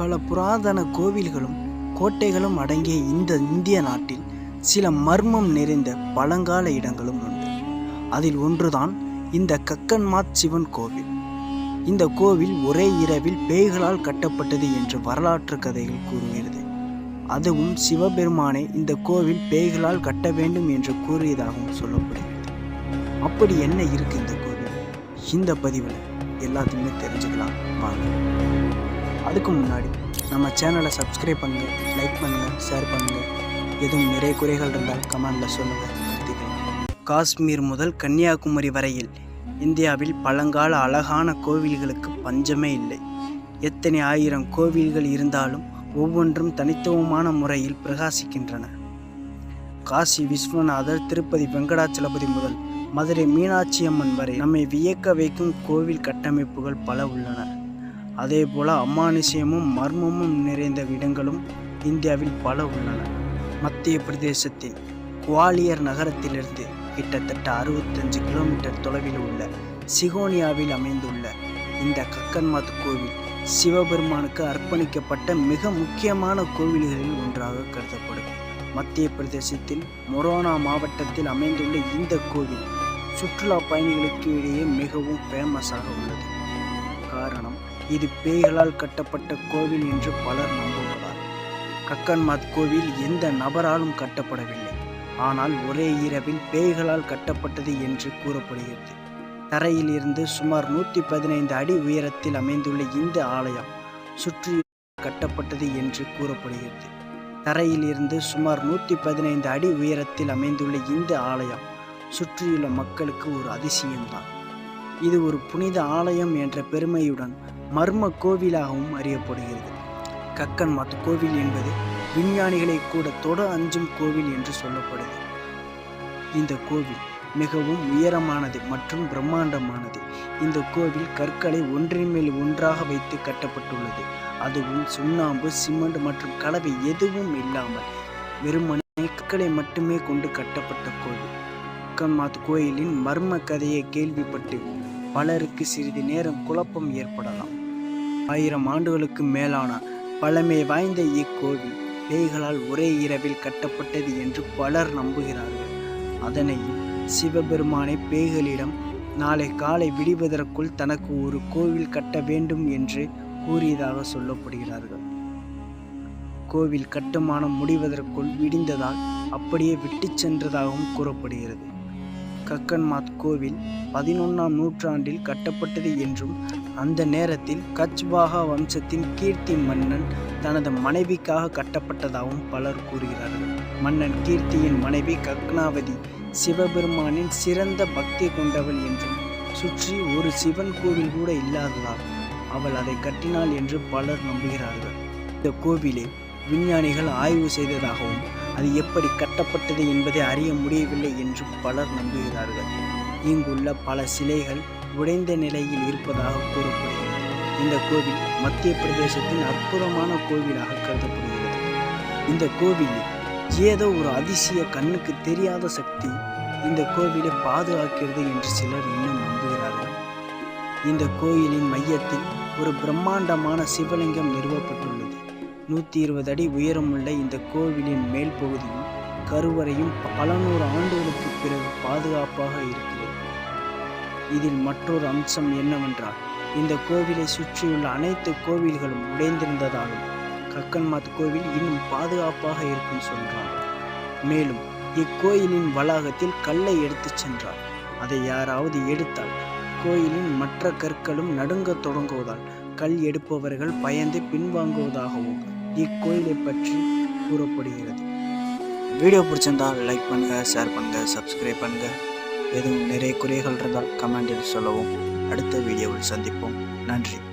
பல புராதன கோவில்களும் கோட்டைகளும் அடங்கிய இந்த இந்திய நாட்டில் சில மர்மம் நிறைந்த பழங்கால இடங்களும் உண்டு. அதில் ஒன்றுதான் இந்த கக்கன்மாத் சிவன் கோவில். இந்த கோவில் ஒரே இரவில் பேய்களால் கட்டப்பட்டது என்று வரலாற்று கதைகள் கூறுகிறது. அதுவும் சிவபெருமானை இந்த கோவில் பேய்களால் கட்ட வேண்டும் என்று கூறியதாகவும் சொல்லப்படுகிறது. அப்படி என்ன இருக்கு இந்த கோவில்? இந்த பதிவில் எல்லாத்தையுமே தெரிஞ்சுக்கலாம். வாங்க. அதுக்கு முன்னாடி நம்ம சேனலை சப்ஸ்கிரைப் பண்ணுங்கள் லைக் பண்ணுங்கள் ஷேர் பண்ணுங்கள் எதுவும் நிறைய குறைகள் இருந்தால் கமெண்டில் சொல்லுங்கள் காஷ்மீர் முதல் கன்னியாகுமரி வரையில் இந்தியாவில் பழங்கால அழகான கோவில்களுக்கு பஞ்சமே இல்லை. எத்தனை ஆயிரம் கோவில்கள் இருந்தாலும் ஒவ்வொன்றும் தனித்துவமான முறையில் பிரகாசிக்கின்றன. காசி விஸ்வநாதர் திருப்பதி வெங்கடாச்சலபதி முதல் மதுரை மீனாட்சி அம்மன் வரை நம்மை வியக்க வைக்கும் கோவில் கட்டமைப்புகள் பல உள்ளன. அதே போல அமானுஷ்யமும் மர்மமும் நிறைந்த இடங்களும் இந்தியாவில் பல உள்ளன. மத்திய பிரதேசத்தின் குவாலியர் நகரத்திலிருந்து கிட்டத்தட்ட அறுபத்தஞ்சு கிலோமீட்டர் தொலைவில் உள்ள சிகோனியாவில் அமைந்துள்ள இந்த கக்கன்மாத் கோவில் சிவபெருமானுக்கு அர்ப்பணிக்கப்பட்ட மிக முக்கியமான கோவில்களில் ஒன்றாக கருதப்படும். மத்திய பிரதேசத்தில் மொரோனா மாவட்டத்தில் அமைந்துள்ள இந்த கோவில் சுற்றுலா பயணிகளுக்கு இடையே மிகவும் ஃபேமஸாக உள்ளது. காரணம் இது பேய்களால் கட்டப்பட்ட கோவில் என்று பலர் நம்புகிறார் கக்கன்மாத் கோவில் எந்த நபராலும் கட்டப்படவில்லை. ஆனால் ஒரே இரவில் பேய்களால் கட்டப்பட்டது என்று கூறப்படுகிறது. தரையில் இருந்து சுமார் நூற்றி பதினைந்து அடி உயரத்தில் அமைந்துள்ள இந்த ஆலயம் சுற்றி கட்டப்பட்டது என்று கூறப்படுகிறது. தரையில் இருந்து சுமார் நூற்றி பதினைந்து அடி உயரத்தில் அமைந்துள்ள இந்த ஆலயம் சுற்றியுள்ள மக்களுக்கு ஒரு அதிசயம்தான். இது ஒரு புனித ஆலயம் என்ற பெருமையுடன் மர்ம கோவிலாகவும் அறியப்படுகிறது. கக்கன்மாத் கோவில் என்பது விஞ்ஞானிகளை கூட தொட அஞ்சும் கோவில் என்று சொல்லப்படுது. இந்த கோவில் மிகவும் உயரமானது மற்றும் பிரம்மாண்டமானது. இந்த கோவில் கற்களை ஒன்றின் மேல் ஒன்றாக வைத்து கட்டப்பட்டுள்ளது. அதுவும் சுண்ணாம்பு சிமெண்ட் மற்றும் கலவை எதுவும் இல்லாமல் வெறுமனே கற்களை மட்டுமே கொண்டு கட்டப்பட்ட கோவில். கக்கன்மாத் கோயிலின் மர்ம கதையை கேள்விப்பட்டு பலருக்கு சிறிது நேரம் குழப்பம் ஏற்படலாம். ஆயிரம் ஆண்டுகளுக்கு மேலான பழமை வாய்ந்த இக்கோவில் பேய்களால் ஒரே இரவில் கட்டப்பட்டது என்று பலர் நம்புகிறார்கள். அதனையும் சிவபெருமானை பேய்களிடம் நாளை காலை விடிவதற்குள் தனக்கு ஒரு கோவில் கட்ட வேண்டும் என்று கூறியதாக சொல்லப்படுகிறார்கள். கோவில் கட்டுமானம் முடிவதற்குள் விடிந்ததால் அப்படியே விட்டுச் சென்றதாகவும் கூறப்படுகிறது. கக்கன்மாத் கோவில் பதினொன்றாம் நூற்றாண்டில் கட்டப்பட்டது என்றும் அந்த நேரத்தில் கச்வாகா வம்சத்தின் கீர்த்தி மன்னன் தனது மனைவிக்காக கட்டப்பட்டதாகவும் பலர் கூறுகிறார்கள். மன்னன் கீர்த்தியின் மனைவி கக்னாவதி சிவபெருமானின் சிறந்த பக்தி கொண்டவள் என்றும் சுற்றி ஒரு சிவன் கோவில் கூட இல்லாததால் அவள் அதை கட்டினாள் என்று பலர் நம்புகிறார்கள். இந்த கோவிலில் விஞ்ஞானிகள் ஆய்வு செய்ததாகவும் அது எப்படி கட்டப்பட்டது என்பதை அறிய முடியவில்லை என்று பலர் நம்புகிறார்கள். இங்குள்ள பல சிலைகள் உடைந்த நிலையில் இருப்பதாக கூறப்படுகிறது. இந்த கோவில் மத்திய பிரதேசத்தின் அற்புதமான கோவிலாக கருதப்படுகிறது. இந்த கோவிலில் ஏதோ ஒரு அதிசய கண்ணுக்கு தெரியாத சக்தி இந்த கோவிலை பாதுகாக்கிறது என்று சிலர் இன்னும் நம்புகிறார்கள். இந்த கோயிலின் மையத்தில் ஒரு பிரம்மாண்டமான சிவலிங்கம் நிறுவப்பட்டுள்ளது. நூற்றி இருபது அடி உயரமுள்ள இந்த கோவிலின் மேல் பகுதியும் கருவறையும் பல நூறு ஆண்டுகளுக்கு பிறகு பாதுகாப்பாக இருக்கிறது. இதில் மற்றொரு அம்சம் என்னவென்றால் இந்த கோவிலை சுற்றியுள்ள அனைத்து கோவில்களும் உடைந்திருந்ததாலும் கக்கன்மாத் கோவில் இன்னும் பாதுகாப்பாக இருக்கும் சொல்றார் மேலும் இக்கோயிலின் வளாகத்தில் கல்லை எடுத்துச் சென்றார். அதை யாராவது எடுத்தால் கோயிலின் மற்ற கற்களும் நடுங்க தொடங்குவதால் கல் எடுப்பவர்கள் பயந்து பின்வாங்குவதாகவும் இக்கோயிலை பற்றி கூறப்படுகிறது. வீடியோ பிடிச்சிருந்தால் லைக் பண்ணுங்கள் ஷேர் பண்ணுங்கள் சப்ஸ்கிரைப் பண்ணுங்கள் எதுவும் நிறைய குறைகள் இருந்தால் கமெண்டில் சொல்லவும். அடுத்த வீடியோவில் சந்திப்போம். நன்றி.